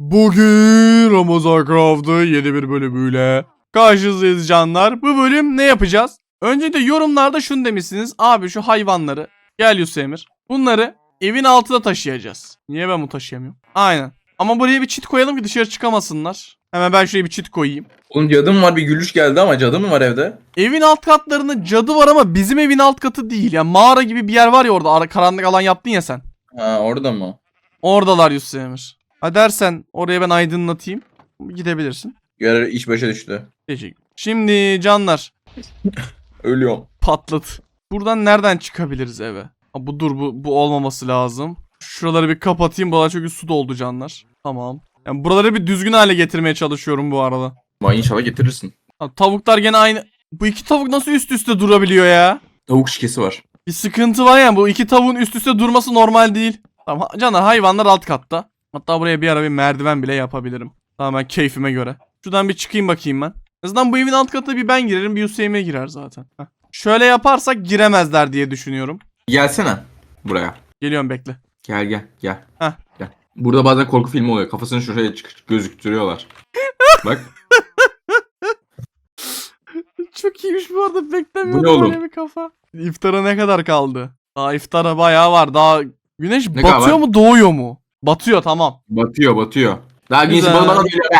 Bugün Ramazan Craft'ı yeni bir bölümüyle karşınızdayız canlar. Bu bölüm ne yapacağız? Önce de yorumlarda şunu demişsiniz. Abi şu hayvanları gel Yusuf Emir. Bunları evin altına taşıyacağız. Niye ben bunu taşıyamıyorum? Aynen. Ama buraya bir çit koyalım ki dışarı çıkamasınlar. Hemen ben şuraya bir çit koyayım. Oğlum cadım var bir gülüş geldi ama cadı mı var evde? Evin alt katlarında cadı var ama bizim evin alt katı değil. Yani mağara gibi bir yer var ya orada ara karanlık alan yaptın ya sen. Ha orada mı? Oradalar Yusuf Emir. Ha dersen oraya ben aydınlatayım. Gidebilirsin. Görev iş başa düştü. Teşekkür. Şimdi canlar Ölüyorum. patlat. Buradan nereden çıkabiliriz eve? Ha, bu dur bu, bu olmaması lazım. Şuraları bir kapatayım. Buralar çünkü su doldu canlar. Tamam. Yani buraları bir düzgün hale getirmeye çalışıyorum bu arada. Ama inşallah getirirsin. Ha, tavuklar gene aynı. Bu iki tavuk nasıl üst üste durabiliyor ya? Tavuk şişesi var. Bir sıkıntı var ya bu iki tavuğun üst üste durması normal değil. Tamam ha- canlar hayvanlar alt katta. Hatta buraya bir ara bir merdiven bile yapabilirim. Tamamen keyfime göre. Şuradan bir çıkayım bakayım ben. En azından bu evin alt katına bir ben girerim bir Hüseyin'e girer zaten. Heh. Şöyle yaparsak giremezler diye düşünüyorum. Gelsene buraya. Geliyorum bekle. Gel gel gel. Heh. Gel. Burada bazen korku filmi oluyor. Kafasını şuraya çık gözüktürüyorlar. Bak. Çok iyiymiş bu arada Bu beklemiyordum ne oğlum? böyle bir kafa. İftara ne kadar kaldı? Daha iftara bayağı var. Daha güneş Ne kadar batıyor var? mu doğuyor mu? Batıyor tamam. Batıyor batıyor. Daha genç Güzel. bana bana geliyor be.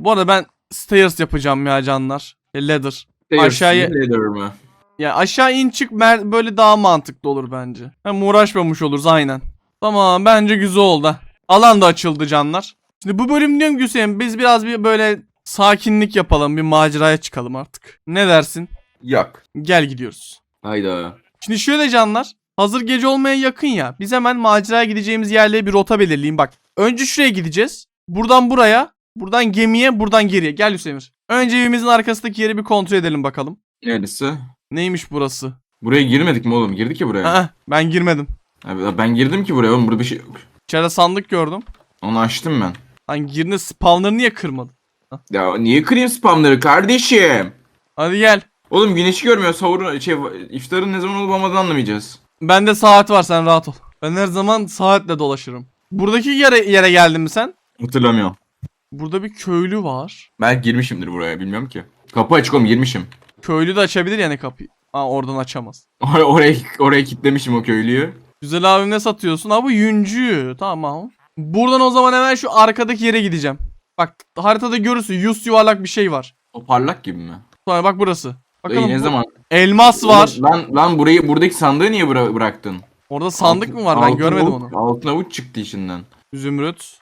Bu arada ben stairs yapacağım ya canlar. E, ladder. Stairs Aşağıya- mi, ladder mı? Ya aşağı in çık mer- böyle daha mantıklı olur bence. Hem uğraşmamış oluruz aynen. Tamam bence güzel oldu. Alan da açıldı canlar. Şimdi bu bölüm diyorum ki Hüseyin biz biraz bir böyle sakinlik yapalım. Bir maceraya çıkalım artık. Ne dersin? Yok. Gel gidiyoruz. Hayda. Şimdi şöyle canlar. Hazır gece olmaya yakın ya. Biz hemen maceraya gideceğimiz yerlere bir rota belirleyeyim. Bak önce şuraya gideceğiz. Buradan buraya. Buradan gemiye. Buradan geriye. Gel Hüseyin. Önce evimizin arkasındaki yeri bir kontrol edelim bakalım. Neresi? Neymiş burası? Buraya girmedik mi oğlum? Girdik ya buraya. Aa, ben girmedim. Abi, ben girdim ki buraya oğlum. Burada bir şey yok. İçeride sandık gördüm. Onu açtım ben. Lan girine spawnları niye kırmadın? Ya niye kırayım spamları kardeşim? Hadi gel. Oğlum güneşi görmüyor. Sahur şey iftarın ne zaman olup olmadığını anlamayacağız. Bende saat var sen rahat ol. Ben her zaman saatle dolaşırım. Buradaki yere, yere geldin mi sen? Hatırlamıyorum. Burada bir köylü var. Ben girmişimdir buraya bilmiyorum ki. Kapı açık oğlum girmişim. Köylü de açabilir yani kapıyı. Aa oradan açamaz. Or- oraya oraya kilitlemişim o köylüyü. Güzel abim ne satıyorsun? Aa bu yüncü. Tamam. Buradan o zaman hemen şu arkadaki yere gideceğim. Bak haritada görürsün yüz yuvarlak bir şey var. O parlak gibi mi? Sonra bak burası. Bakalım Dayı ne bu- zaman? Elmas var. Lan lan burayı buradaki sandığı niye bıra- bıraktın? Orada sandık Altın- mı var? Ben altın görmedim avuç- onu. Altın avuç çıktı içinden. Zümrüt.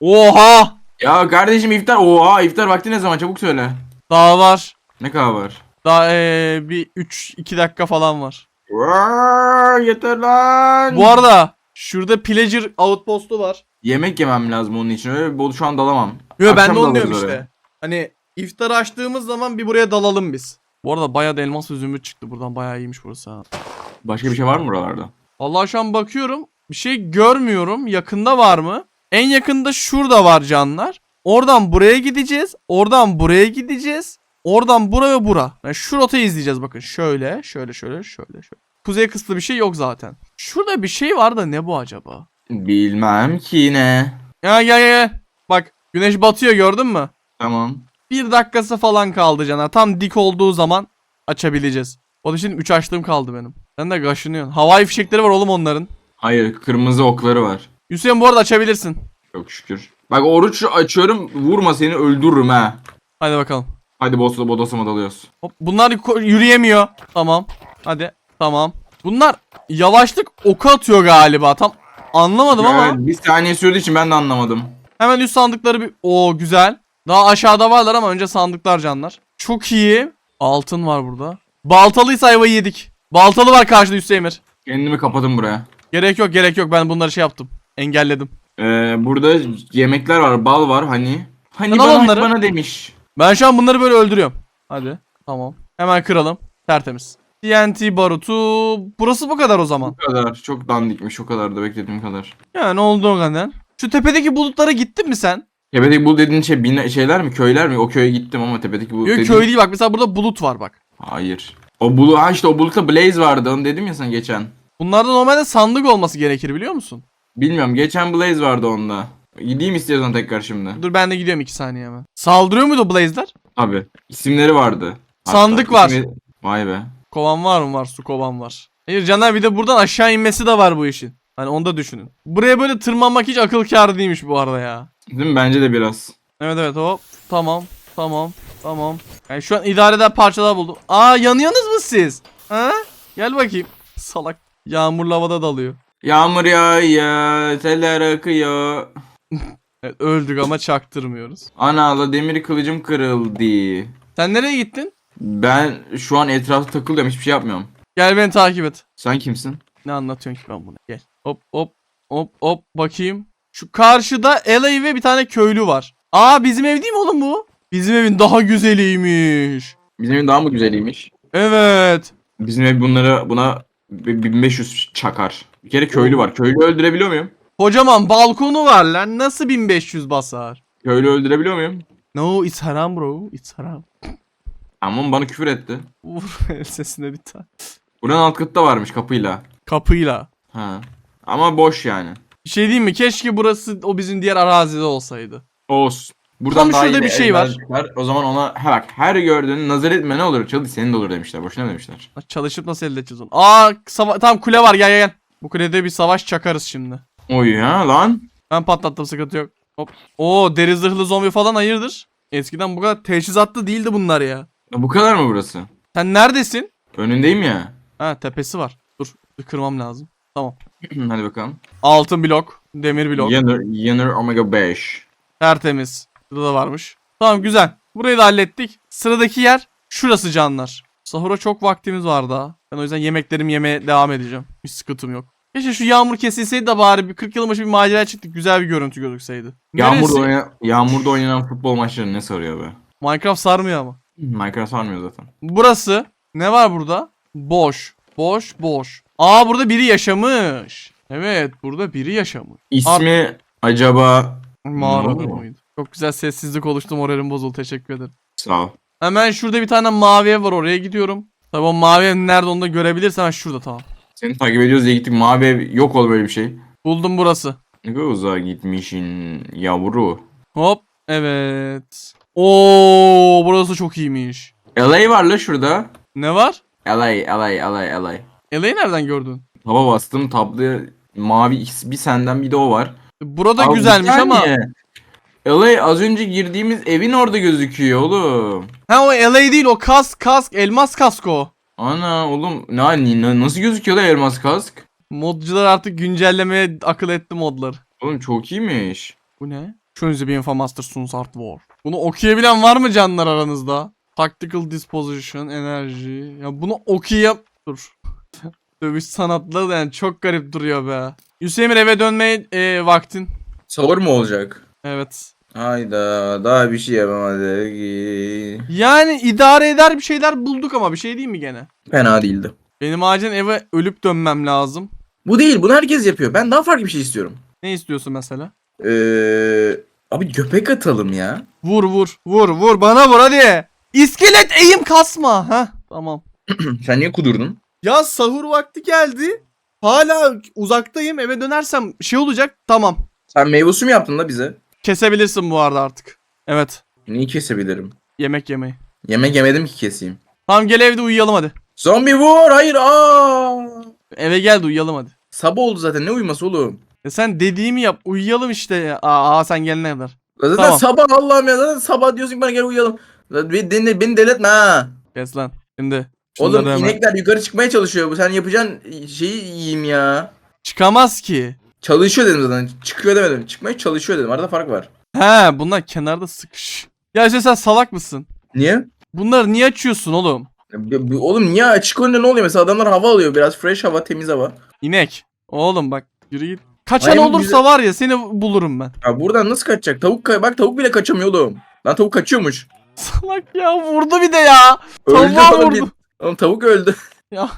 Oha! Ya kardeşim iftar. Oha iftar vakti ne zaman çabuk söyle. Daha var. Ne kadar var? Daha ee, bir 3-2 dakika falan var. Vaa, yeter lan. Bu arada şurada Pillager outpost'u var. Yemek yemem lazım onun için. Öyle bol şu an dalamam. Yo ben Akşam de onu diyorum işte. oraya. Hani iftar açtığımız zaman bir buraya dalalım biz. Bu arada bayağı da elmas ve zümrüt çıktı. Buradan bayağı iyiymiş burası ha. Başka bir şey var mı buralarda? Allah şu an bakıyorum. Bir şey görmüyorum. Yakında var mı? En yakında şurada var canlar. Oradan buraya gideceğiz. Oradan buraya gideceğiz. Oradan buraya ve bura. Yani şu rotayı izleyeceğiz bakın. Şöyle, şöyle, şöyle, şöyle, şöyle. Kuzey kısmı bir şey yok zaten. Şurada bir şey var da ne bu acaba? Bilmem ki ne. Ya gel gel. Bak güneş batıyor gördün mü? Tamam. Bir dakikası falan kaldı cana. Tam dik olduğu zaman açabileceğiz. O da şimdi 3 açtığım kaldı benim. Sen de kaşınıyorsun. Havai fişekleri var oğlum onların. Hayır kırmızı okları var. Hüseyin bu arada açabilirsin. Çok şükür. Bak oruç açıyorum vurma seni öldürürüm ha. Hadi bakalım. Hadi boss'la bodosama dalıyoruz. Hop, bunlar yürüyemiyor. Tamam. Hadi. Tamam. Bunlar yavaşlık oku atıyor galiba. Tam anlamadım ama. Evet, bir saniye sürdüğü için ben de anlamadım. Hemen üst sandıkları bir... Oo güzel. Daha aşağıda varlar ama önce sandıklar canlar. Çok iyi. Altın var burada. Baltalıysa ayvayı yedik. Baltalı var karşıda Hüseyin Emir. Kendimi kapadım buraya. Gerek yok gerek yok. Ben bunları şey yaptım. Engelledim. Ee, burada yemekler var, bal var hani. Hani Sen al bana, onları. bana demiş. Ben şu an bunları böyle öldürüyorum. Hadi. Tamam. Hemen kıralım. Tertemiz. TNT barutu. Burası bu kadar o zaman. Bu kadar. Çok dandikmiş o kadar da beklediğim kadar. Yani oldu o kadar. Şu tepedeki bulutlara gittin mi sen? Tepedeki bu dediğin şey bina- şeyler mi? Köyler mi? O köye gittim ama tepedeki bu Yok dediğin... köy değil bak. Mesela burada bulut var bak. Hayır. O bulu ha işte o bulutta Blaze vardı onu dedim ya sen geçen. Bunlarda normalde sandık olması gerekir biliyor musun? Bilmiyorum geçen Blaze vardı onda. Gideyim istiyorsan tekrar şimdi. Dur ben de gidiyorum 2 saniye hemen. Saldırıyor muydu Blaze'ler? Abi isimleri vardı. Sandık var. ismi- Vay be. Kovan var mı var? Su kovan var. Hayır canlar bir de buradan aşağı inmesi de var bu işin. Hani onu da düşünün. Buraya böyle tırmanmak hiç akıl kârı değilmiş bu arada ya. Değil mi? Bence de biraz. Evet evet hop. Tamam. Tamam. Tamam. Yani şu an idare eden parçalar buldum. Aa yanıyorsunuz mu siz? Ha? Gel bakayım. Salak. Yağmurlu havada dalıyor. Yağmur yağıyor, teller akıyor. Evet, öldük ama çaktırmıyoruz. Anala demir kılıcım kırıldı. Sen nereye gittin? Ben şu an etrafta takılıyorum hiçbir şey yapmıyorum. Gel beni takip et. Sen kimsin? Ne anlatıyorsun ki ben bunu? Gel. Hop hop hop hop bakayım. Şu karşıda LA ve bir tane köylü var. Aa bizim ev değil mi oğlum bu? Bizim evin daha güzeliymiş. Bizim evin daha mı güzeliymiş? Evet. Bizim ev bunları buna 1500 çakar. Bir kere köylü var. Köylü öldürebiliyor muyum? Kocaman balkonu var lan. Nasıl 1500 basar? Köylü öldürebiliyor muyum? No it's haram bro. It's haram. Aman bana küfür etti. Vur sesine bir tane. Buranın alt katta varmış kapıyla. Kapıyla. Ha. Ama boş yani. Bir şey diyeyim mi? Keşke burası o bizim diğer arazide olsaydı. Olsun. Buradan Tam daha şurada iyi bir şey var. çıkar. O zaman ona ha bak her gördüğünü nazar etme ne olur çalış senin de olur demişler. Boşuna demişler. Çalışıp nasıl elde edeceğiz onu? Aa sava- tamam kule var gel gel gel. Bu kulede bir savaş çakarız şimdi. Oy ya lan. Ben patlattım sıkıntı yok. Hop. Oo deri zırhlı zombi falan hayırdır? Eskiden bu kadar teçhizatlı değildi bunlar ya. Ya Bu kadar mı burası? Sen neredesin? Önündeyim ya. Ha tepesi var. Dur kırmam lazım. Hadi bakalım. Altın blok, demir blok. Yanır, Yanır Omega 5. Tertemiz. Burada da varmış. Tamam güzel. Burayı da hallettik. Sıradaki yer şurası canlar. Sahura çok vaktimiz var daha. Ben o yüzden yemeklerimi yemeye devam edeceğim. Hiç sıkıntım yok. Keşke şu yağmur kesilseydi de bari bir 40 yılın başı bir macera çıktık. Güzel bir görüntü gözükseydi. Yağmurda, Neresi? oyna- yağmurda oynanan futbol maçları ne sarıyor be? Minecraft sarmıyor ama. Minecraft sarmıyor zaten. Burası. Ne var burada? Boş. Boş boş. Aa burada biri yaşamış. Evet burada biri yaşamış. İsmi acaba... Mağarada Oo. mıydı? Çok güzel sessizlik oluştu moralim bozuldu teşekkür ederim. Sağ ol. Hemen şurada bir tane mavi ev var oraya gidiyorum. Tabi o mavi ev nerede onu da görebilirsen ha şurada tamam. Seni takip ediyoruz diye gittik. Mavi ev yok ol böyle bir şey. Buldum burası. Ne kadar uzağa gitmişsin yavru. Hop. Evet. Oo burası çok iyiymiş. LA var la şurada. Ne var? LA, LA, LA, LA. LA'yı nereden gördün? Taba bastım tabloya mavi bir senden bir de o var. Burada Abi bir güzelmiş ama. saniye. LA az önce girdiğimiz evin orada gözüküyor oğlum. Ha o LA değil o kask kask elmas kask o. Ana oğlum ne, ne- nasıl gözüküyor da elmas kask? Modcular artık güncellemeye akıl etti modları. Oğlum çok iyiymiş. Bu ne? Şunzi bir Infomaster Suns Art War. Bunu okuyabilen var mı canlar aranızda? Tactical Disposition, enerji. Ya bunu okuyap... Dur. Dövüş sanatları da yani çok garip duruyor be. Hüseyin eve dönmeye e, vaktin. Sahur mu olacak? Evet. Hayda daha bir şey yapamadık. Yani idare eder bir şeyler bulduk ama bir şey değil mi gene? Fena değildi. Benim acilen eve ölüp dönmem lazım. Bu değil. Bunu herkes yapıyor. Ben daha farklı bir şey istiyorum. Ne istiyorsun mesela? Ee, abi köpek atalım ya. Vur vur vur vur bana vur hadi. İskelet eğim kasma. ha Tamam. Sen niye kudurdun? Ya sahur vakti geldi. Hala uzaktayım eve dönersem şey olacak. Tamam. Sen meyve suyu mu yaptın da bize? Kesebilirsin bu arada artık. Evet. Neyi kesebilirim? Yemek yemeyi. Yemek yemedim ki keseyim. Tamam gel evde uyuyalım hadi. Zombi vur! Hayır! Aa! Eve gel de uyuyalım hadi. Sabah oldu zaten. Ne uyuması oğlum? Ya sen dediğimi yap. Uyuyalım işte. Aa, aa, sen gelene kadar. Zaten Tamam. sabah Allah'ım ya. Zaten sabah diyorsun ki bana gel uyuyalım. Zaten Beni, beni, beni deletme ha. Kes lan. Şimdi. Oğlum hemen- inekler yukarı çıkmaya çalışıyor. Bu sen yapacağın şeyi yiyeyim ya. Çıkamaz ki. Çalışıyor dedim zaten. Çıkıyor demedim. Çıkmaya çalışıyor dedim. Arada fark var. He bunlar kenarda sıkış. Ya işte sen salak mısın? Niye? Bunları niye açıyorsun oğlum? Bu- Oğlum niye açık önünde ne oluyor? Mesela adamlar hava alıyor. Biraz fresh hava, temiz hava. İnek. Oğlum bak yürü git. Kaçan Aynen olursa güzel. var ya seni bulurum ben. Ya buradan nasıl kaçacak? Tavuk ka- bak tavuk bile kaçamıyor oğlum. Lan tavuk kaçıyormuş. Salak ya vurdu bir de ya. Öldü Tavuğa vurdu. Oğlum tavuk öldü. Ya.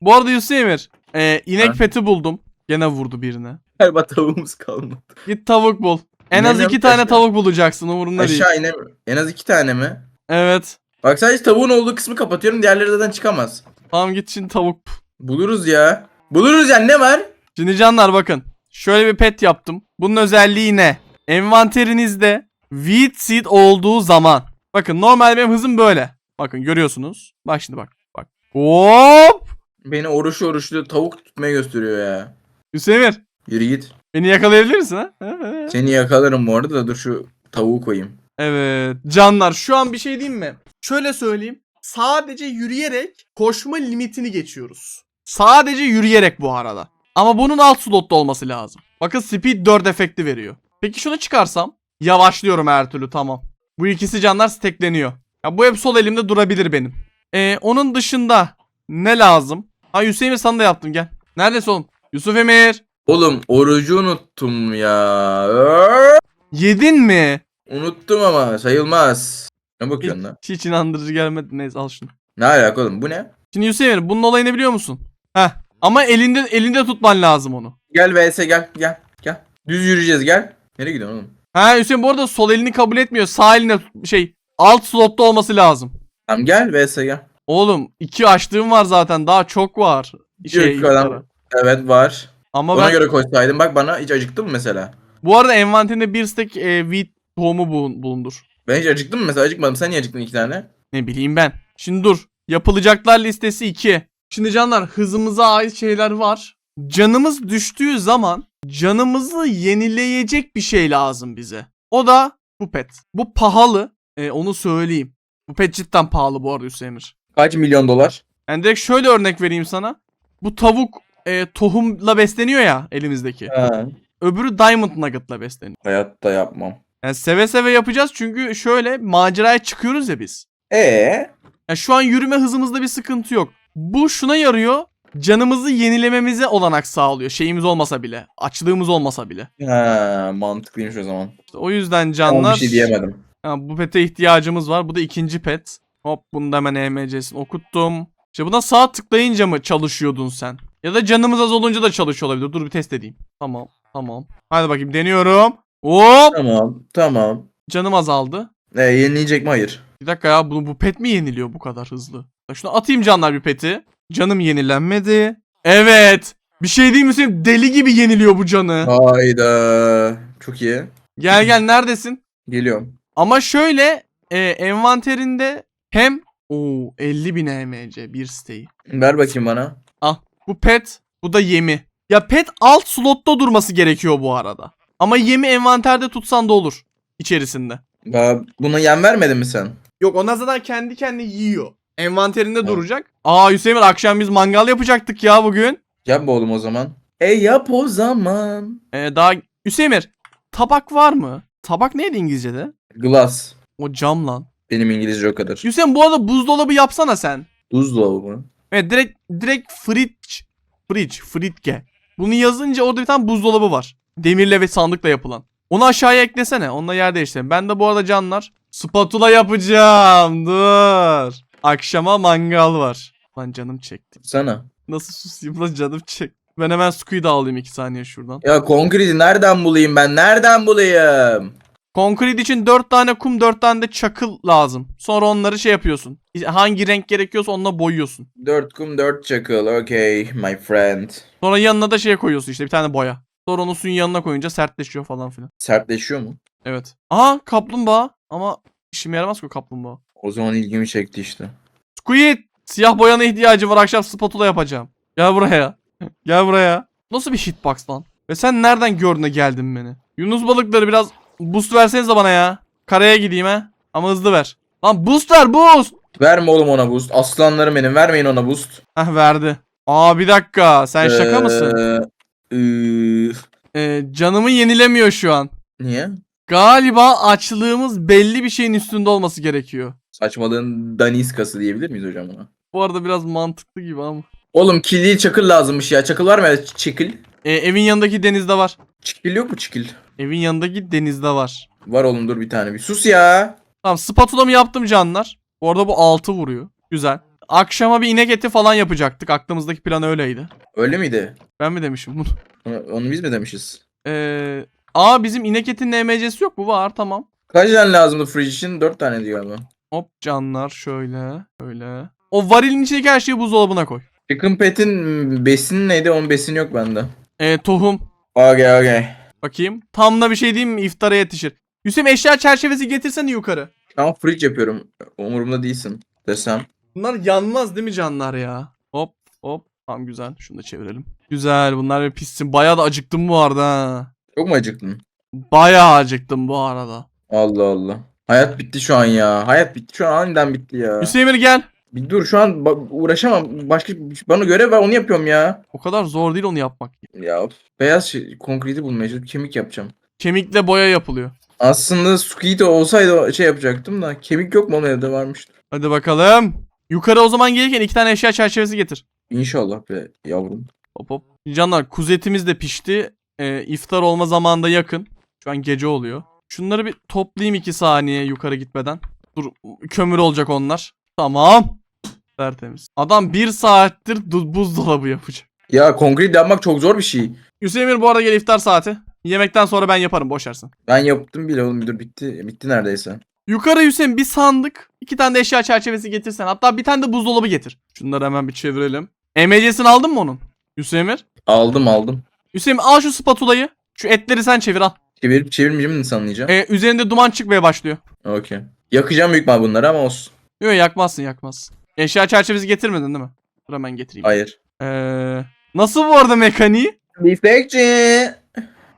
Bu arada Yusuf Emir. E, inek Ha? feti buldum. Gene vurdu birine. Galiba tavuğumuz kalmadı. Git tavuk bul. En az iki tane aşağı. tavuk bulacaksın umurumda değil. Aşağı inemiyor. En az iki tane mi? Evet. Bak sadece tavuğun olduğu kısmı kapatıyorum. Diğerleri zaten çıkamaz. Tamam git şimdi tavuk. Buluruz ya. Buluruz yani ne var? Şimdi canlar bakın. Şöyle bir pet yaptım. Bunun özelliği ne? Envanterinizde wheat seed olduğu zaman. Bakın normal benim hızım böyle. Bakın görüyorsunuz. Bak şimdi bak. Bak. Hop. Beni oruçlu oruçlu tavuk tutmaya gösteriyor ya. Hüseyin Yürü git. beni yakalayabilir misin ha? Seni yakalarım bu arada da dur şu tavuğu koyayım. Evet. Canlar şu an bir şey diyeyim mi? Şöyle söyleyeyim. Sadece yürüyerek koşma limitini geçiyoruz. Sadece yürüyerek bu arada. Ama bunun alt slotta olması lazım. Bakın speed 4 efekti veriyor. Peki şunu çıkarsam? Yavaşlıyorum her türlü tamam. Bu ikisi canlar stackleniyor. Ya bu hep sol elimde durabilir benim. Ee, onun dışında ne lazım? Ha Hüseyin sana da yaptım gel. Neredesin oğlum? Yusuf Emir. Oğlum orucu unuttum ya. Yedin mi? Unuttum ama sayılmaz. Ne bakıyorsun lan? Hiç, hiç inandırıcı gelmedi. Neyse al şunu. Ne alaka oğlum bu ne? Şimdi Hüseyin bunun olayını biliyor musun? Heh. Ama elinde elinde tutman lazım onu. Gel VS gel gel gel. Düz yürüyeceğiz gel. Nereye gidiyorsun oğlum? Ha Hüseyin bu arada sol elini kabul etmiyor. Sağ eline şey alt slotta olması lazım. Tamam gel VS gel. Oğlum iki açtığım var zaten. Daha çok var. Şey, Yok adam. yukarı. Evet var. Ama Ona ben göre koysaydın bak bana hiç acıktın mı mesela? bu arada envanterinde bir stack e, wheat tohumu bulun- bulundur. Ben hiç acıktım mı mesela acıkmadım. Sen niye acıktın iki tane? Ne bileyim ben. Şimdi dur. Yapılacaklar listesi 2. Şimdi canlar hızımıza ait şeyler var. Canımız düştüğü zaman canımızı yenileyecek bir şey lazım bize. O da bu pet. Bu pahalı. E, onu söyleyeyim. Bu pet cidden pahalı bu arada Hüseyin Emir. Kaç milyon dolar? Yani direkt şöyle örnek vereyim sana. Bu tavuk e, tohumla besleniyor ya elimizdeki. Ha. Öbürü Diamond Nugget'la besleniyor. Hayatta yapmam. Yani seve seve yapacağız çünkü şöyle maceraya çıkıyoruz ya biz. Ee? Ya şu an yürüme hızımızda bir sıkıntı yok. Bu şuna yarıyor. Canımızı yenilememize olanak sağlıyor. Şeyimiz olmasa bile. Açlığımız olmasa bile. Ha, mantıklıymış o zaman. İşte o yüzden Ama canlar. bir şey diyemedim. Ha, bu pete ihtiyacımız var. Bu da ikinci pet. Hop bunu da hemen EMC'sini okuttum. İşte buna sağ tıklayınca mı çalışıyordun sen? Ya da canımız az olunca da çalışıyor olabilir. Dur bir test edeyim. Tamam. Tamam. Hadi bakayım deniyorum. Hop. Tamam tamam. Canım azaldı. Ee, yenileyecek mi? Hayır. Bir dakika ya bunu bu pet mi yeniliyor bu kadar hızlı? Ya şunu atayım canlar bir peti. Canım yenilenmedi. Evet. Bir şey değil mi senin? Deli gibi yeniliyor bu canı. Hayda. Çok iyi. Gel gel neredesin? Geliyorum. Ama şöyle e, envanterinde hem o 50 bin EMC bir siteyi. Ver bakayım bana. Bu pet bu da yemi. Ya pet alt slotta durması gerekiyor bu arada. Ama yemi envanterde tutsan da olur içerisinde. Daha buna yem vermedin mi sen? Yok ona zaten kendi kendine yiyor. Envanterinde Evet. duracak. Aa Hüseyin akşam biz mangal yapacaktık ya bugün. Yap oğlum o zaman. E yap o zaman. Ee, daha Hüseyin tabak var mı? Tabak neydi İngilizce'de? Glass. O cam lan. Benim İngilizce o kadar. Hüseyin bu arada buzdolabı yapsana sen. Buzdolabı mı? Evet direkt direkt fridge. Fridge. Fridge. Bunu yazınca orada bir tane buzdolabı var. Demirle ve sandıkla yapılan. Onu aşağıya eklesene. Onunla yer değiştirelim. Ben de bu arada canlar spatula yapacağım. Dur. Akşama mangal var. Lan canım çekti. Sana. Nasıl susayım lan canım çekti. Ben hemen Squid'i alayım 2 saniye şuradan. Ya konkreti nereden bulayım ben? Nereden bulayım? Konkrit için 4 tane kum 4 tane de çakıl lazım. Sonra onları şey yapıyorsun. Hangi renk gerekiyorsa onunla boyuyorsun. Dört kum dört çakıl. Okay my friend. Sonra yanına da şey koyuyorsun işte bir tane boya. Sonra onu suyun yanına koyunca sertleşiyor falan filan. Sertleşiyor mu? Evet. Aha kaplumbağa. Ama işime yaramaz ki o kaplumbağa. O zaman ilgimi çekti işte. Squid! Siyah boyana ihtiyacı var akşam spatula yapacağım. Gel buraya. Gel buraya. Nasıl bir hitbox lan? Ve sen nereden gördün de geldin beni? Yunus balıkları biraz boost versenize bana ya. Karaya gideyim ha. Ama hızlı ver. Lan boost ver boost. Verme oğlum ona boost. Aslanlarım benim. Vermeyin ona boost. Heh verdi. Aa bir dakika sen şaka mısın? Ee. Ee, canımı yenilemiyor şu an. Niye? Galiba açlığımız belli bir şeyin üstünde olması gerekiyor. Saçmalığın daniskası diyebilir miyiz hocam buna? Bu arada biraz mantıklı gibi ama. Oğlum değil çakıl lazımmış ya. Çakıl var mı? Evet, çikil. Ee, evin yanındaki denizde var. Çikil yok mu çikil? Evin yanındaki denizde var. Var oğlum dur bir tane bir. Sus ya. Tamam spatulamı yaptım canlar. Bu arada bu 6 vuruyor. Güzel. Akşama bir inek eti falan yapacaktık. Aklımızdaki plan öyleydi. Öyle miydi? Ben mi demişim bunu? Onu, onu biz mi demişiz? Ee, aa bizim inek etinin EMC'si yok mu? Var tamam. Kaç tane lazımdı fridge için? 4 tane diyor galiba. Hop canlar şöyle. Öyle. O varilin içindeki her şeyi buzdolabına koy. Chicken Pet'in besini neydi? Onun besini yok bende. Ee, tohum. Okay okay. Bakayım. Tam da bir şey diyeyim mi? İftara yetişir. Hüseyin eşya çerçevesi getirsene yukarı. An fridge yapıyorum. Umurumda değilsin desem. Bunlar yanmaz değil mi canlar ya? Hop hop. Tamam güzel. Şunu da çevirelim. Güzel. Bunlar bir pişsin. Bayağı da acıktım bu arada ha. Çok mu acıktın? Bayağı acıktım bu arada. Allah Allah. Hayat bitti şu an ya. Hayat bitti şu an aniden bitti ya. Hüseyin Emir gel. Bir dur şu an ba- uğraşamam. Başka bana görev var onu yapıyorum ya. O kadar zor değil onu yapmak. Ya of. beyaz şey, konkreti bulmaya çalışıp kemik yapacağım. Kemikle boya yapılıyor. Aslında Sukito olsaydı şey yapacaktım da kemik yok mu onun evde varmış. Hadi bakalım. Yukarı o zaman gelirken iki tane eşya çerçevesi getir. İnşallah be yavrum. Hop hop. Canlar kuzetimiz de pişti. Ee, iftar olma zamanında yakın. Şu an gece oluyor. Şunları bir toplayayım iki saniye yukarı gitmeden. Dur kömür olacak onlar. Tamam. Tertemiz. Adam bir saattir du- buzdolabı yapacak. Ya konkret yapmak çok zor bir şey. Hüseyin Emir bu arada gel iftar saati. Yemekten sonra ben yaparım boşarsın. Ben yaptım bile oğlum dur bitti. Bitti neredeyse. Yukarı Hüseyin bir sandık. iki tane de eşya çerçevesi getirsen. Hatta bir tane de buzdolabı getir. Şunları hemen bir çevirelim. EMC'sini aldın mı onun? Hüseyin Emir. Aldım aldım. Hüseyin al şu spatulayı. Şu etleri sen çevir al. Çevirip çevirmeyeceğim mi sanlayacağım? Ee, üzerinde duman çıkmaya başlıyor. Okey. Yakacağım büyük ihtimal bunları ama olsun. Yok yakmazsın yakmazsın. Eşya çerçevesi getirmedin değil mi? Dur hemen getireyim. Hayır. Ee, nasıl bu arada mekaniği? Biftekçi.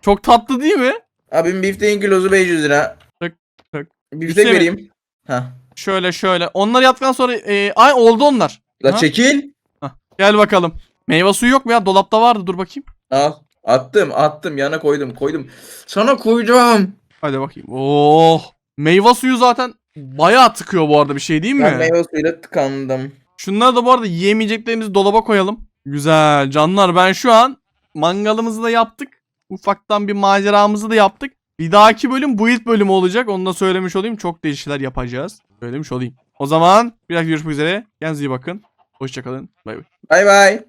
Çok tatlı değil mi? Abim bifteğin kilosu 500 lira. Tık, tık. Biftek vereyim. Ha. Şöyle şöyle. Onlar yaptıktan sonra e, ay oldu onlar. La Ha? çekil. Gel bakalım. Meyve suyu yok mu ya? Dolapta vardı dur bakayım. Al. Attım attım yana koydum koydum. Sana koyacağım. Hadi bakayım. Oh. Meyve suyu zaten bayağı tıkıyor bu arada bir şey değil mi? Ben meyve suyuyla tıkandım. Şunları da bu arada yiyemeyeceklerimizi dolaba koyalım. Güzel. Canlar ben şu an mangalımızı da yaptık. Ufaktan bir maceramızı da yaptık. Bir dahaki bölüm build bölümü olacak. Onu da söylemiş olayım. Çok değişik şeyler yapacağız. Söylemiş olayım. O zaman bir dakika görüşmek üzere. Kendinize iyi bakın. Hoşçakalın. Bay bay. Bay bay.